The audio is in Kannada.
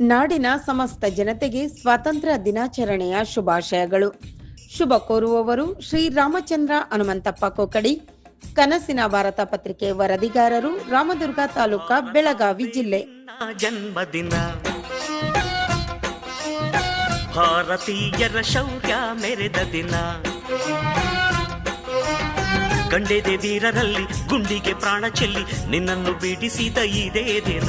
ನಾಡಿನ ಸಮಸ್ತ ಜನತೆಗೆ ಸ್ವಾತಂತ್ರ್ಯ ದಿನಾಚರಣೆಯ ಶುಭಾಶಯಗಳು. ಶುಭ ಕೋರುವವರು ಶ್ರೀ ರಾಮಚಂದ್ರ ಹನುಮಂತಪ್ಪ ಕೊಕಡಿ ಕನಸಿನ ಭಾರತ ಪತ್ರಿಕೆ ವರದಿಗಾರರು ರಾಮದುರ್ಗ ತಾಲೂಕಾ ಬೆಳಗಾವಿ ಜಿಲ್ಲೆ. ಜನ್ಮದಿನ. ಭಾರತೀಯರ ಶೌರ್ಯ ಮೆರೆದ ದಿನ. ಗಂಡೆದೆ ವೀರರಲ್ಲಿ ಗುಂಡಿಗೆ ಪ್ರಾಣ ಚೆಲ್ಲಿ ನಿನ್ನನ್ನು ಬಿಡಿಸಿದ ಇದೇ ದಿನ.